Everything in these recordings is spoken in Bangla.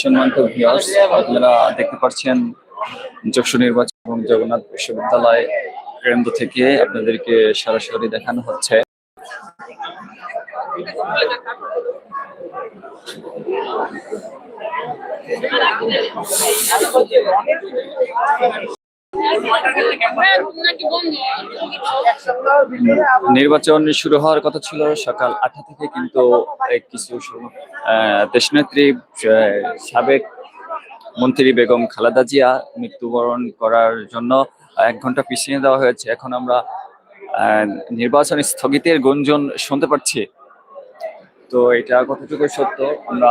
সম্মানিত ভিউয়ার্স আপনারা দেখতে পাচ্ছেন যশোর নির্বাচন এবং জগন্নাথ বিশ্ববিদ্যালয় কেন্দ্র থেকে আপনাদেরকে সরাসরি দেখানো হচ্ছে। নির্বাচন শুরু হওয়ার কথা ছিল সকাল আটটা থেকে, কিন্তু কিছু দেশনেত্রী সাবেক মন্ত্রী বেগম খালেদা জিয়া মৃত্যুবরণ করার জন্য এক ঘণ্টা পিছিয়ে দেওয়া হয়েছে। এখন আমরা নির্বাচন স্থগিতের গুঞ্জন শুনতে পাচ্ছি। তো এটা কতটুকু সত্য, আমরা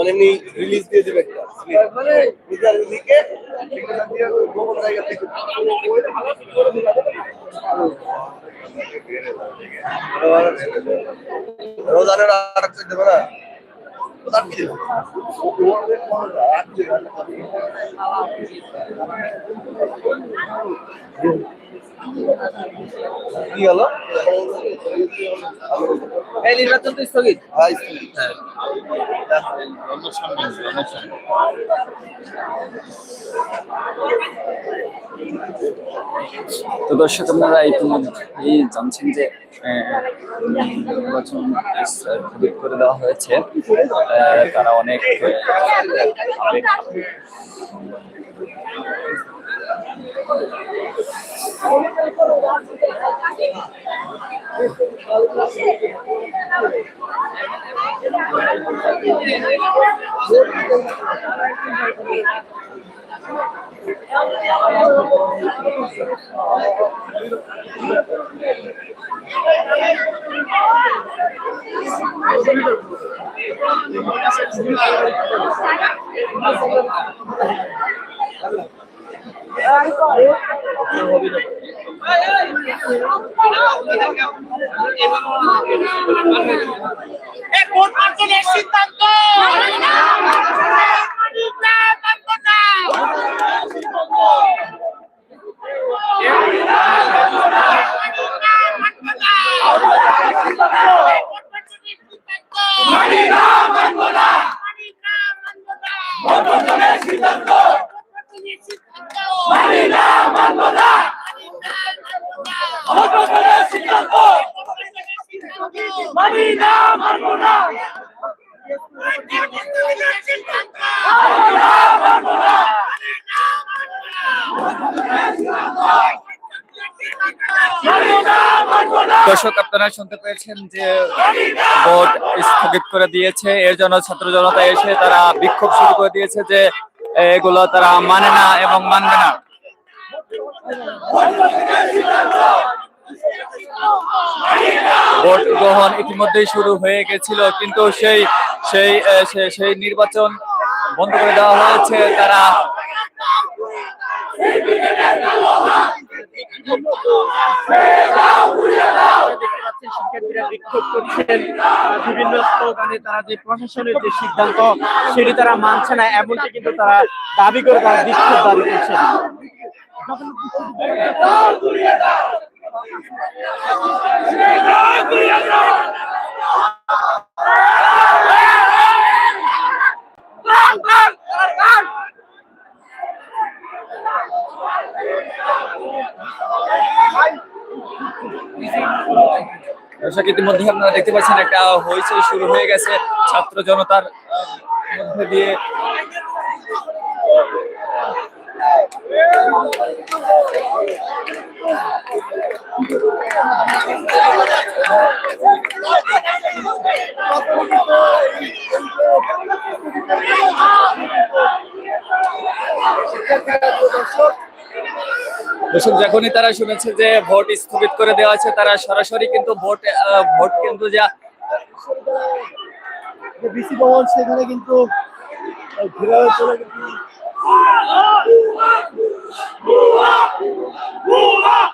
মানে এমনি রিলিজ দিয়ে দেবে একটা। মানে রোজানের আর একটা দেবে না? রোজান কি দেবে কি হলো? এই নির্বাচন তো স্থগিত। হাই তো দর্শক আপনারা ইতিমধ্যেই জানছেন যে আহ, নির্বাচন স্থগিত করে দেওয়া হয়েছে। আহ, তারা অনেক আবেগ কোন মার্জনের সিদ্ধান্ত? মানি না মানবো না দর্শক, আপনারা শুনতে পেয়েছেন যে ভোট স্থগিত করে দিয়েছে। এর জন্য ছাত্র জনতা এসে তারা বিক্ষোভ শুরু করে দিয়েছে যে এগুলো তারা মানে না এবং মানবে না। ভোট গ্রহণ ইতিমধ্যেই শুরু হয়ে গেছিল, কিন্তু সেই সেই সেই নির্বাচন বন্ধ করে দেওয়া হয়েছে। তারা শিক্ষার্থীরা বিক্ষোভ করছেন বিভিন্ন তারা যে প্রশাসনের যে সিদ্ধান্ত, সেটি তারা মানছে না এমনকি কিন্তু তারা দাবি করে তারা দাবি দর্শক ইতিমধ্যে আপনারা দেখতে পাচ্ছেন একটা হইচই শুরু হয়ে গেছে। ছাত্র জনতার মধ্যে দিয়ে। দর্শক, যখনই তারা শুনেছে যে ভোট স্থগিত করে দেওয়া আছে তারা সরাসরি কিন্তু ভোট ভোট কিন্তু যা বিসি ভবন, সেখানে কিন্তু ঘেরাও চলে গেছে Lula! Lula!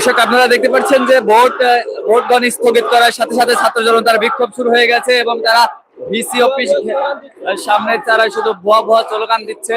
দর্শক, আপনারা দেখতে পাচ্ছেন যে ভোট গণ স্থগিত করার সাথে সাথে ছাত্র জনতার বিক্ষোভ শুরু হয়ে গেছে এবং তারা ভিসি অফিস সামনে তারা শুধু ভুয়া ভুয়া স্লোগান দিচ্ছে।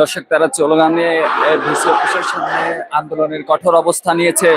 দর্শক তারা চলগানে ভিসি অফিসের সামনে আন্দোলনের কঠোর অবস্থা নিয়েছে।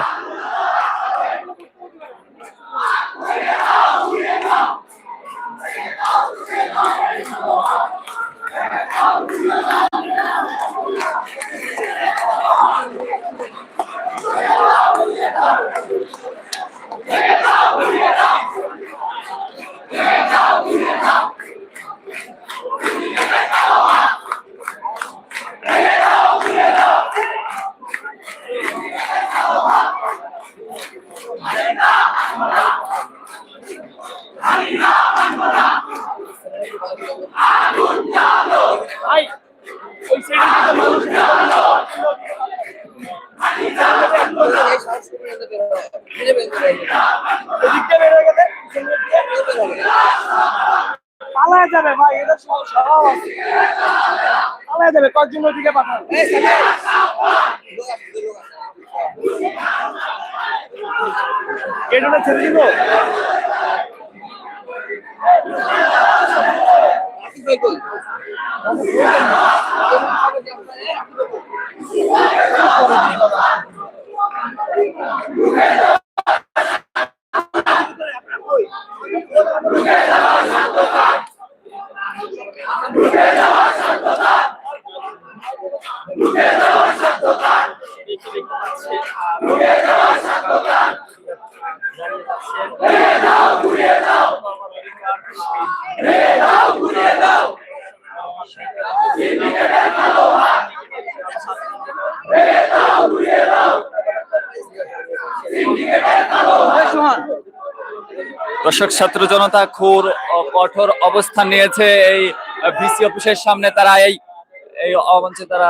পালায় যাবে ভাই এটা সব স্বভাব আছে। পালায় যাবে কয়েকজন ওদিকে পাঠান কেটে ছেড়ে দিব? ঢুকে যাওয়ার সাধ্যতা ঢুকে যাওয়ার সাধ্যতা ঢুকে যাওয়ার দর্শক, ছাত্র জনতা খুর কঠোর অবস্থান নিয়েছে। এই ভিসি অফিসের সামনে তারা এই এই অমঞ্চে তারা